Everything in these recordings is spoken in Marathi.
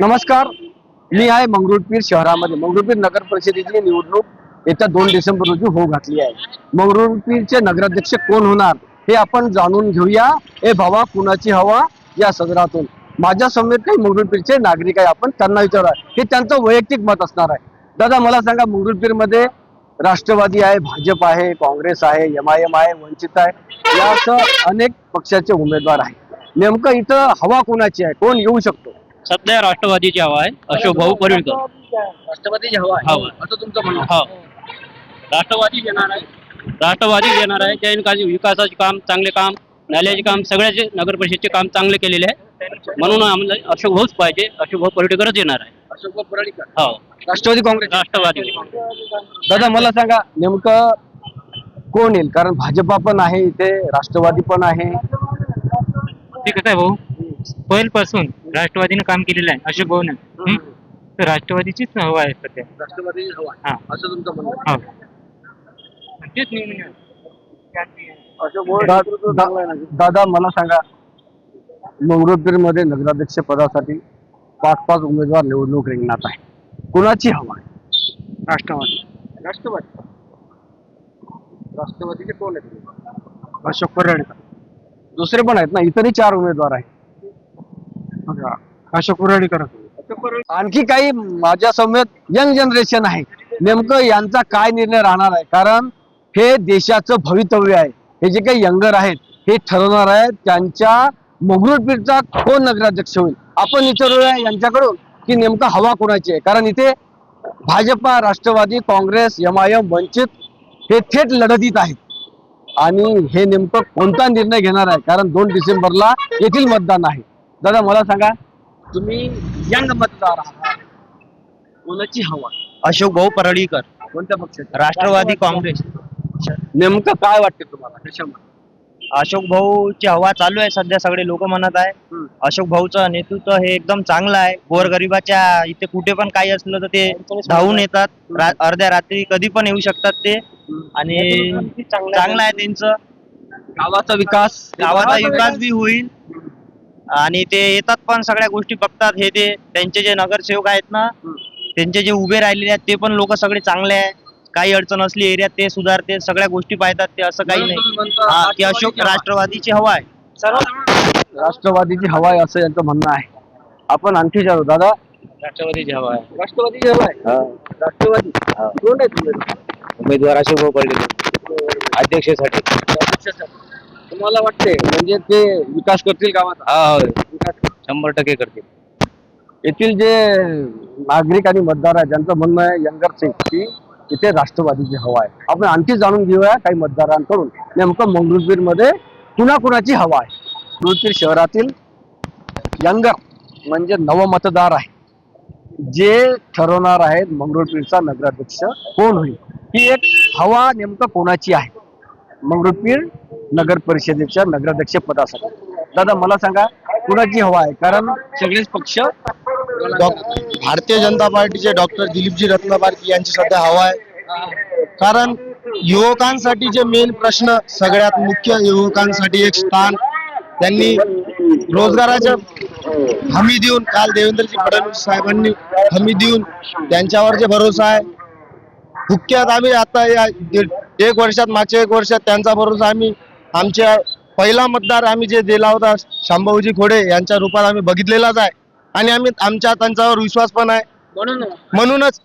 नमस्कार. मी आहे मंगरुळपीर शहरामध्ये. मंगरुळपीर नगर परिषदेची निवडणूक येत्या दोन डिसेंबर रोजी होऊ घातली आहे. मंगरुळपीरचे नगराध्यक्ष कोण होणार हे आपण जाणून घेऊया. हे भावा कुणाची हवा या सदरातून. माझ्या समेत काही मंगरुळपीरचे नागरिक आहे. आपण त्यांना विचारा हे त्यांचं वैयक्तिक मत असणार आहे. दादा मला सांगा मंगरुळपीरमध्ये राष्ट्रवादी आहे भाजप आहे काँग्रेस आहे एम आय एम आहे वंचित आहे या असं अनेक पक्षाचे उमेदवार आहेत. नेमकं इथं हवा कोणाची आहे? कोण येऊ शकतो? सध्या राष्ट्रवादीची हवा आहे. अशोक भाऊ परिणकर राष्ट्रवादीची हवा हवा. असं तुमचं म्हणणं हो. राष्ट्रवादी येणार आहे. राष्ट्रवादी येणार आहे. त्यांनी काही विकासाचे काम चांगले काम नाल्याचे काम सगळ्याचे नगर परिषदचे काम चांगले केलेले आहे. म्हणून आम्हाला अशोक भाऊच पाहिजे. अशोक भाऊ परिणकरच येणार आहे. अशोक परळीकर. हो. राष्ट्रवादी काँग्रेस. राष्ट्रवादी. दादा मला सांगा नेमकं कोण येईल? कारण भाजपा पण आहे इथे राष्ट्रवादी पण आहे. ते कसं आहे भाऊ. पहिल्यापासून राष्ट्रवादीनं काम केलेलं आहे अशोक भाऊनं. हं? तर राष्ट्रवादीचीच हवा आहे सध्या. राष्ट्रवादीची हवा हा. असं तुमचं म्हणणं हो. तेच निवडून येणार. दा- दा- दादा मला सांगा. मध्ये नगराध्यक्ष पदासाठी पाच पाच उमेदवार निवडणूक रिंगणात आहे. कुणाची हवा आहे? राष्ट्रवादी. राष्ट्रवादी. राष्ट्रवादीचे कोण आहेत? अशोक परळकर दुसरे पण आहेत ना इतरही चार उमेदवार आहेत. अशोक कुऱ्हाडीकर. आणखी काही माझ्या समेत यंग जनरेशन आहे. नेमकं यांचा काय निर्णय राहणार आहे? कारण हे देशाचं भवितव्य आहे. हे जे काही यंगर आहेत हे ठरवणार आहेत त्यांच्या मंगरुळपीरचा कोण नगराध्यक्ष होईल? आपण विचारूया यांच्याकडून की नेमका हवा कोणाची आहे? कारण इथे Bhajapa Rashtrawadi Congress M I M Vanchit हे थेट लढतीत आहेत. आणि हे नेमकं कोणता निर्णय घेणार आहे? कारण दोन डिसेंबरला येथील मतदान आहे. दादा मला सांगा तुम्ही यंग मतदार आहात. कोणाची हवा? अशोक भाऊ परळीकर कोणत्या पक्षाची? राष्ट्रवादी काँग्रेस. नेमकं काय वाटते तुम्हाला? कशामध्ये? अशोक भाऊची हवा चालू आहे सध्या सगळे लोक म्हणत आहे. हम्म. अशोक भाऊचं नेतृत्व हे एकदम चांगलं आहे. गोरगरिबाच्या इथे कुठे पण काही असलं तर ते धावून येतात. रा- अर्ध्या रात्री कधी पण येऊ शकतात ते. आणि चांगलं आहे त्यांचं. गावाचा विकास. गावाचा विकास बी होईल. आणि ते येतात पण सगळ्या गोष्टी बघतात. हे ते त्यांचे जे नगरसेवक आहेत ना त्यांचे जे उभे राहिलेले आहेत ते पण लोक सगळे चांगले आहे. काही अडचण असली एरियात ते सुधारते सगळ्या गोष्टी पाहतात ते असं काही नाही. हा, की अशोक राष्ट्रवादीची हवा आहे. राष्ट्रवादीची हवा आहे असं यांचं म्हणणं आहे. आपण आणखी जाऊ. दादा? राष्ट्रवादीची हवा आहे. राष्ट्रवादीची हवा आहे? राष्ट्रवादी. कोण आहे तुम्ही? उमेदवार अशोक भाऊ पडले अध्यक्षासाठी. तुम्हाला वाटते म्हणजे ते विकास करतील गावाचा हा विकास शंभर टक्के करते येथील जे नागरिक आणि मतदार आहेत ज्यांचं म्हणणं आहे यंगर सिंग की इथे राष्ट्रवादीची हवा आहे. आपण आणखी जाणून घेऊया काही मतदारांकडून. नेमकं मंगरुळपीरमध्ये कुणाकुणाची हवा आहे? मंगरुळपीर शहरातील यंगर म्हणजे नव मतदार आहे. जे ठरवणार आहेत मंगरुळपीरचा नगराध्यक्ष कोण होईल? ही एक हवा नेमकं कोणाची आहे? मंगरुळपीर नगर परिषदेच्या नगराध्यक्ष पदासाठी दादा मला सांगा कुणाची हवा आहे? कारण सगळेच पक्ष भारतीय जनता पार्टीचे डॉक्टर दिलीपजी रत्नापारकी यांची सध्या हवा आहे. कारण युवकांसाठी जे मेन प्रश्न सगळ्यात मुख्य युवकांसाठी एक स्थान त्यांनी रोजगाराच्या हमी देऊन काल देवेंद्रजी फडणवीस साहेबांनी हमी देऊन त्यांच्यावर जे भरोसा आहे हुक्क्यात आम्ही आता या एक वर्षात मागच्या एक वर्षात त्यांचा भरोसा आम्ही आमच्या पहिला मतदार आम्ही जे दिला होता शांभाऊजी खोडे यांच्या रूपात आम्ही बघितलेलाच आहे. आणि आम्ही आमच्या त्यांच्यावर विश्वास पण आहे. म्हणून? म्हणूनच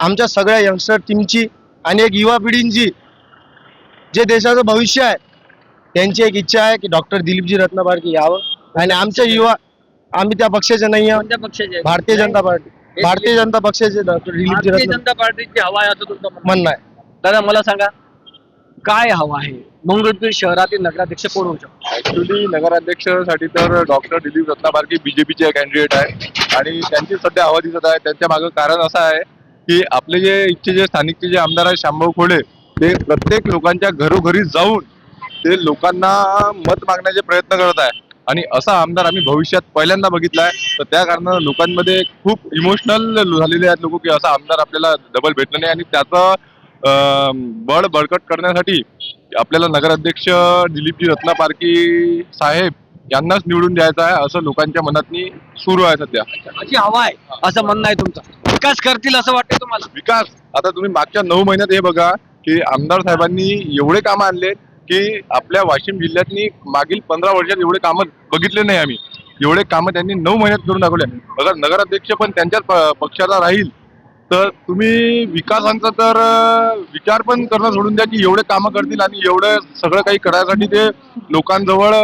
आमच्या सगळ्या यंगस्टर टीमची आणि एक युवा पिढींची जे देशाचं भविष्य आहे त्यांची एक इच्छा आहे की डॉक्टर दिलीपजी रत्नपारकी यावं. आणि आमचे युवा आम्ही त्या पक्षाचे नाही आहोत. पक्षाचे? भारतीय जनता पार्टी. भारतीय जनता पक्षाचे डॉक्टर दिलीपजी रत्न जनता पार्टीची हवा आहे असं तुमचं म्हणणं आहे. दादा मला सांगा काय हवं आहे? मंगळपीर शहरातील नगराध्यक्ष कोण होऊ शकतो? ऍक्च्युली नगराध्यक्षासाठी तर डॉक्टर दिलीप रत्नाबारकी बीजेपीचे कॅन्डिडेट आहे. आणि त्यांची सध्या हवा दिसत आहे. त्यांच्या मागं कारण असं आहे की आपले जे इथचे जे स्थानिकचे जे आमदार आहे शांभाऊ खोडे ते प्रत्येक लोकांच्या घरोघरी जाऊन ते लोकांना मत मागण्याचे प्रयत्न करत आहे. आणि असा आमदार आम्ही भविष्यात पहिल्यांदा बघितला आहे. तर त्या कारणानं लोकांमध्ये खूप इमोशनल झालेले आहेत लोक की असा आमदार आपल्याला डबल भेटलं नाही. आणि त्याचं बळ बळकट करण्यासाठी आपल्याला नगराध्यक्ष दिलीपजी रत्नापारकी साहेब यांनाच निवडून द्यायचा आहे असं लोकांच्या मनातनी सुरू आहे सध्या. अशी हवा आहे असं म्हणणं आहे तुमचं. विकास करतील असं वाटतंय तुम्हाला? विकास आता तुम्ही मागच्या नऊ महिन्यात हे बघा की आमदार साहेबांनी एवढे कामं आणले की आपल्या वाशिम जिल्ह्यातनी मागील पंधरा वर्षात एवढे कामं बघितले नाही आम्ही. एवढे कामं त्यांनी नऊ महिन्यात करून दाखवले. अगर नगराध्यक्ष पण त्यांच्याच प- पक्षाचा राहील. तर तुम्ही विकासांचा तर विचार पण करणं सोडून द्या की एवढे कामं करतील आणि एवढं सगळं काही करायसाठी ते लोकांजवळ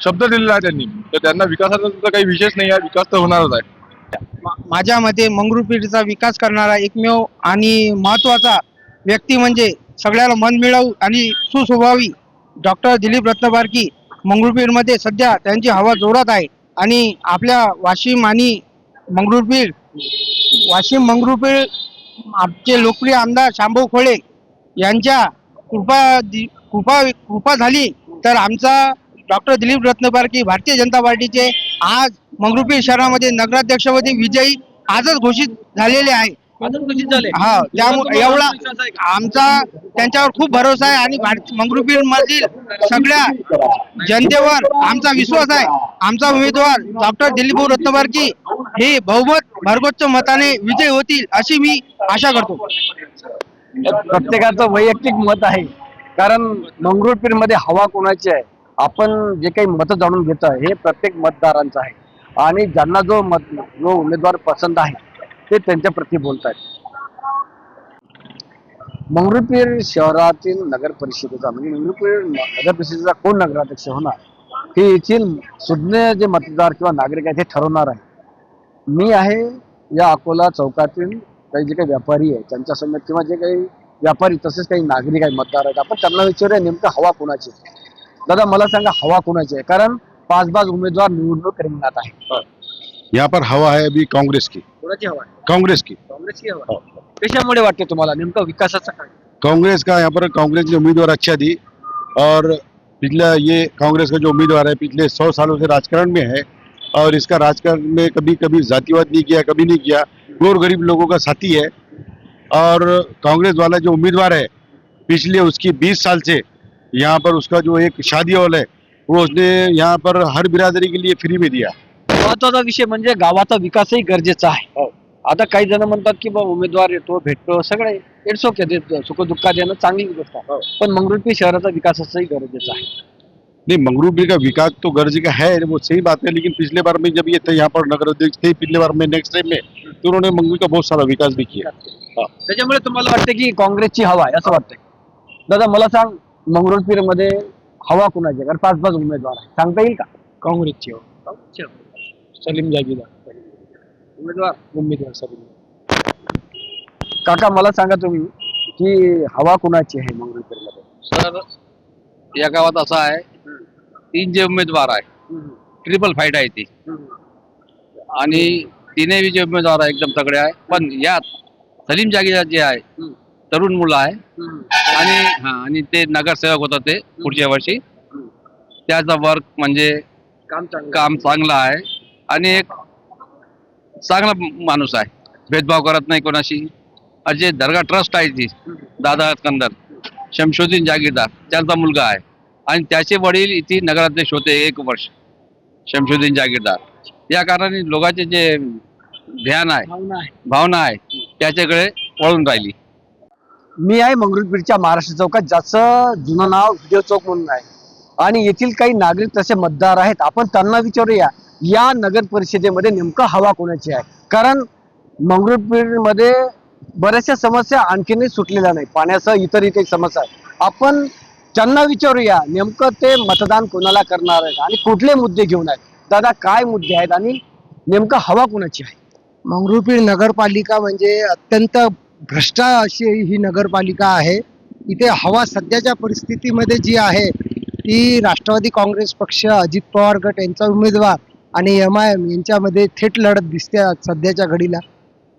शब्द दिलेला आहे त्यांनी. तर त्यांना विकासाचा तर काही विशेष नाही आहे विकास तर होणारच आहे. माझ्या मते मंगरुळपीरचा विकास करणारा एकमेव आणि महत्त्वाचा व्यक्ती म्हणजे सगळ्याला मन मिळवू आणि सुस्वभावी डॉक्टर दिलीप रत्नबारकी मंगरुळपीरमध्ये सध्या त्यांची हवा जोरात आहे. आणि आपल्या वाशिम आणि मंगरुळपीर वाशिम मंगरुळपीर आमचे लोकप्रिय आमदार शांभाऊ खोळे यांच्या कृपा कृपा कृपा झाली तर आमचा डॉक्टर दिलीप रत्नबारकी भारतीय जनता पार्टीचे आज मंगरुळपीर शहरामध्ये नगराध्यक्षपदी विजयी आजच घोषित झालेले आहे. हा त्यामुळे एवढा आमचा त्यांच्यावर खूप भरोसा आहे आणि भारत मंगरुळपीर मधील सगळ्या जनतेवर आमचा विश्वास आहे. आमचा उमेदवार डॉक्टर दिलीप रत्नबारकी हे बहुमत भरगोच्च मताने विजय होतील अशी मी आशा करतो. प्रत्येकाचं वैयक्तिक मत आहे. कारण मंगरुळपीरमध्ये हवा कोणाची आहे? आपण जे काही मतं जाणून घेतो हे प्रत्येक मतदारांचं आहे. आणि ज्यांना जो मत जो उमेदवार पसंत आहे ते त्यांच्या प्रती बोलत आहेत मंगरुळपीर शहरातील नगर परिषदेचा म्हणजे मंगरुळपीर नगर परिषदेचा कोण नगराध्यक्ष होणार? हे येथील सुज्ञ जे मतदार किंवा नागरिक आहेत हे ठरवणार आहे मी आहे या अकोला चौकातील काही जे काही व्यापारी आहे त्यांच्यासमोर किंवा जे काही व्यापारी तसेच काही नागरिक आहे मतदार आहेत आपण त्यांना विचारूया नेमकं हवा कोणाची. दादा मला सांगा हवा कोणाची आहे? कारण पाच पाच उमेदवार निवडणूक रिंगणात आहे यहाँ पर हवा है अभी कांग्रेस की. कोणाची हवा आहे? कांग्रेस की. काँग्रेसची हवा आहे. कशामुळे वाटते तुम्हाला? नेमकं विकासाचं काय? कांग्रेस का? यहाँ पर कांग्रेस ने उम्मीदवार अच्छा दी. और पिछला ये कांग्रेस का जो उम्मीदवार है पिछले सौ सालों से राजकारण में है और इसका राजकारण में कभी कभी जातिवाद नहीं किया कभी नहीं किया। गोर गरीब लोगों का साथी है। और कांग्रेस वाला जो उम्मीदवार है पिछले उसकी 20 साल से यहाँ पर उसका जो एक शादी हॉल है वो उसने यहाँ पर हर बिरादरी के लिए फ्री में दिया। महत्वाचा विषय म्हणजे गावाचा विकासही गरजेचा आहे. आता काही जण म्हणतात की बा उमेदवार येतो भेटतो सगळे इट्स ओके ते सुखदुःखात येणं चांगली गोष्ट आहे. पण मंगरुळपीर शहराचा विकासाचंही गरजेचं आहे. नहीं मंगरूपी का विकास तो गर्ज का है वो सही बात है लेकिन पिछले बार में जब ये थे यहाँ पर नगर अध्यक्ष थे पिछले बार में नेक्स्ट टाइम में तो उन्होंने मंगरू का बहुत सारा विकास भी किया। त्याच्यामुळे तुम्हाला वाटतं की काँग्रेसची हवा आहे असं वाटतंय? दादा मला सांग मंगरुळपीरमध्ये हवा कुणाची आहे? कारण पाच पाच उमेदवार आहे सांगता येईल का? काँग्रेसची सलीम जागीदार उमेदवार? उमेदवार सलीम काका मला सांगा तुम्ही की हवा कुणाची आहे मंगरुळपीरमध्ये सर या गावात असं आहे तीन जे उमेदवार आहे. ट्रिपल फाईट आहे ती. आणि तिन्ही जे उमेदवार आहे एकदम तगडे आहे. पण यात सलीम जागीदार जे आहे तरुण मुलं आहे. आणि हा आणि ते नगरसेवक होतं ते पुढच्या वर्षी. त्याचा वर्क म्हणजे काम चांगलं आहे. आणि एक चांगला माणूस आहे. भेदभाव करत नाही कोणाशी. जे दर्गा ट्रस्ट आहे ती दादा कंदर शमशुद्दीन जागीरदार त्यांचा मुलगा आहे. आणि त्याचे वडील इथे नगराध्यक्ष होते एक वर्ष शमशुद्दीन जागीरदार. या कारणाने लोकांचे जे ध्यान आहे भावना आहे. आहे त्याच्याकडे वळून राहिली. मी आहे मंगरुळपीरच्या महाराष्ट्र चौकात ज्याचं जुनं नाव व्हिडिओ चौक म्हणून आहे. आणि येथील काही नागरिक तसे मतदार आहेत. आपण त्यांना विचारूया या नगर परिषदेमध्ये नेमकं हवा कोणाची आहे? कारण मंगरुळपीरमध्ये बऱ्याचशा समस्या आणखीनही सुटलेल्या नाही पाण्यासह इतरही काही समस्या आहेत. आपण त्यांना विचारूया नेमकं ते मतदान कोणाला करणार आहेत आणि कुठले मुद्दे घेऊन आहेत? दादा काय मुद्दे आहेत आणि नेमकं हवा कोणाची आहे? मंगरुळपीर नगरपालिका म्हणजे अत्यंत भ्रष्ट अशी ही नगरपालिका आहे. इथे हवा सध्याच्या परिस्थितीमध्ये जी आहे ती राष्ट्रवादी काँग्रेस पक्ष अजित पवार गट यांचा उमेदवार आणि एम आय एम यांच्यामध्ये थेट लढत दिसते सध्याच्या घडीला.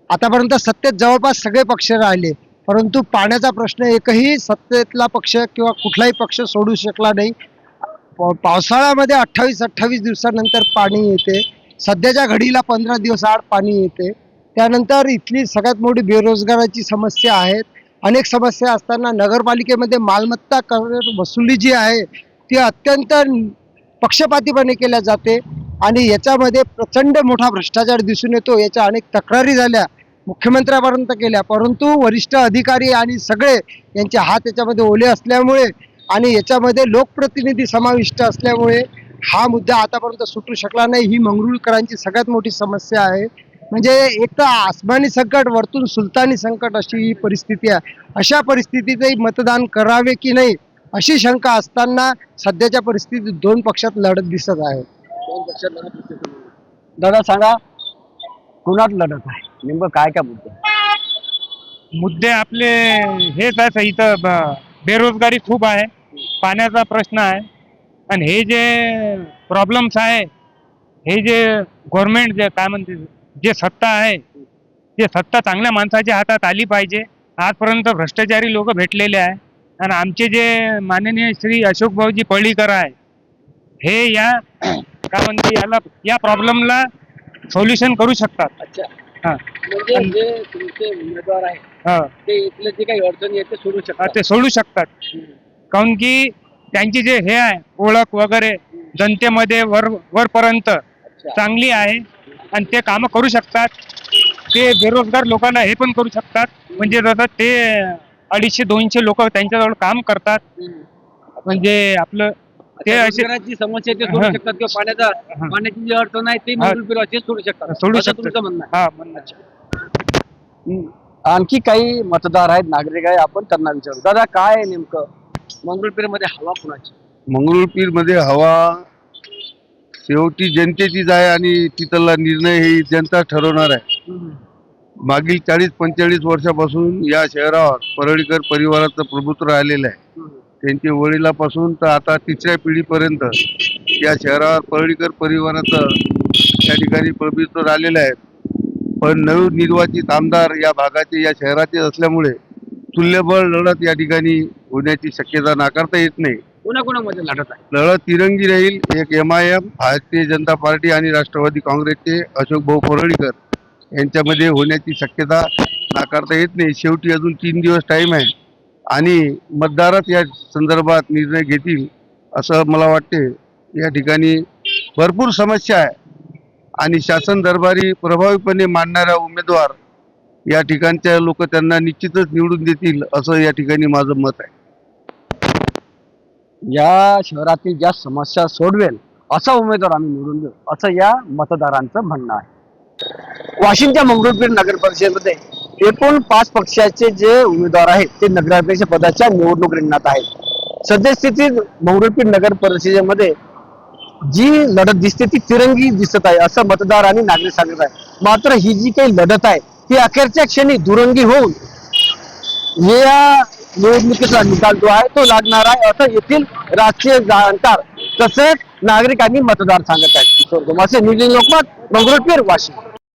आतापर्यंत सत्तेत जवळपास सगळे पक्ष राहिले. परंतु पाण्याचा प्रश्न एकही सत्तेतला पक्ष किंवा कुठलाही पक्ष सोडू शकला नाही. पावसाळ्यामध्ये अठ्ठावीस अठ्ठावीस दिवसानंतर पाणी येते. सध्याच्या घडीला पंधरा दिवस आड पाणी येते. त्यानंतर इथली सगळ्यात मोठी बेरोजगाराची समस्या आहेत अनेक समस्या असताना नगरपालिकेमध्ये मालमत्ता कर वसुली जी आहे ती अत्यंत पक्षपातीपणे केल्या जाते. आणि याच्यामध्ये प्रचंड मोठा भ्रष्टाचार दिसून येतो. याच्या अनेक तक्रारी झाल्या. मुख्यमंत्र्यापर्यंत केल्या. परंतु वरिष्ठ अधिकारी आणि सगळे यांचे हात याच्यामध्ये ओले असल्यामुळे आणि याच्यामध्ये लोकप्रतिनिधी समाविष्ट असल्यामुळे हा मुद्दा आतापर्यंत सुटू शकला नाही. ही मंगरुळकरांची सगळ्यात मोठी समस्या आहे. म्हणजे एक तर आसमानी संकट वरतून सुलतानी संकट अशी ही परिस्थिती आहे. अशा परिस्थितीतही मतदान करावे की नाही अशी शंका असताना सध्याच्या परिस्थितीत दोन पक्षात लढत दिसत आहे. दादा सांगा कुणात लढत आहे? नेमकं काय काय मुद्दे मुद्दे आपले हेच आहे इथं ब- बेरोजगारी खूप आहे पाण्याचा प्रश्न आहे. आणि हे जे प्रॉब्लेम्स आहे हे जे गव्हर्नमेंट जे काय म्हणते जे सत्ता आहे ते सत्ता चांगल्या माणसाच्या हातात आली पाहिजे. आजपर्यंत भ्रष्टाचारी लोक भेटलेले आहे. आणि आमचे जे माननीय श्री अशोक भाऊजी पळीकर आहे हे या काय म्हणते याला या प्रॉब्लेमला सोल्युशन करू शकतात. अच्छा. हा. म्हणजे जे तुमचे उमेदवार आहेत हा. ते इथले जे काही अडचणी आहेत ते सोडू हा, शकतात ते सोडू शकतात. काऊन की त्यांची जे हे आहे ओळख वगैरे जनतेमध्ये वर वरपर्यंत चांगली आहे आणि ते कामं करू शकतात. ते बेरोजगार लोकांना हे पण करू शकतात. म्हणजे जसं ते अडीचशे दोनशे लोक त्यांच्याजवळ काम करतात. म्हणजे आपलं ते असे रोजगाराची समस्या ते सोडू. शकतात किंवा पाण्याचा. पाण्याची जी अडचण आहे ते हा. मंगरुळपीर ते सोडू शकतात सोडू असं शकतात. तुमचं म्हणणं हा म्हणणं आहे. आणखी काही मतदार आहेत नागरिक आहे आपण त्यांना विचारू दादा काय आहे नेमकं मंगरुळपीरमध्ये हवा कुणाची मंगरुळपीरमध्ये हवा शेवटी जनतेचीच आहे आणि तिथला निर्णय ही जनता ठरवणार आहे मागील चाळीस पंचेचाळीस वर्षापासून या शहरावर परळीकर परिवाराचं प्रभुत्व राहिलेलं आहे त्यांच्या वडिलापासून तर आता तिसऱ्या पिढीपर्यंत या शहरावर परळीकर परिवाराचं त्या ठिकाणी प्रभुत्व राहिलेलं आहे. पण नवनिर्वाचित आमदार या भागाचे या शहराचे असल्यामुळे तुल्यबळ लढत या ठिकाणी होण्याची शक्यता नाकारता येत नाही. कोणाकोणामध्ये लढत आहे? लढत तिरंगी राहील एक M I M Bharatiya Janata party आणि राष्ट्रवादी काँग्रेसचे अशोक भाऊ परळीकर यांच्यामध्ये होण्याची शक्यता नाकारता येत नाही. शेवटी अजून तीन दिवस टाइम आहे. आणि मतदारच या संदर्भात निर्णय घेतील असं मला वाटते. या ठिकाणी भरपूर समस्या आहे. आणि शासन दरबारी प्रभावीपणे मांडणाऱ्या उमेदवार या ठिकाणच्या लोक त्यांना निश्चितच निवडून देतील असं या ठिकाणी माझं मत आहे. या शहरातील ज्या समस्या सोडवेल असा उमेदवार आम्ही निवडून देऊ असं या मतदारांचं म्हणणं आहे. वाशिमच्या मंगरुळपीर नगर परिषदेमध्ये एकूण पाच पक्षाचे जे उमेदवार आहेत ते नगराध्यक्ष पदाच्या निवडणूक रिंगणात आहेत. सद्यस्थितीत मंगरुळपीर नगर परिषदेमध्ये जी लढत दिसते ती तिरंगी दिसत आहे असं मतदार आणि नागरिक सांगत आहे मात्र ही जी काही लढत आहे ती अखेरच्या क्षणी दुरंगी होऊन या निवडणुकीचा निकाल जो आहे तो लागणार आहे असं येथील राजकीय जाणकार तसेच नागरिकांनी मतदार सांगत आहेत. किशोर निधी लोकमत मंगरुळपीर वाशिम.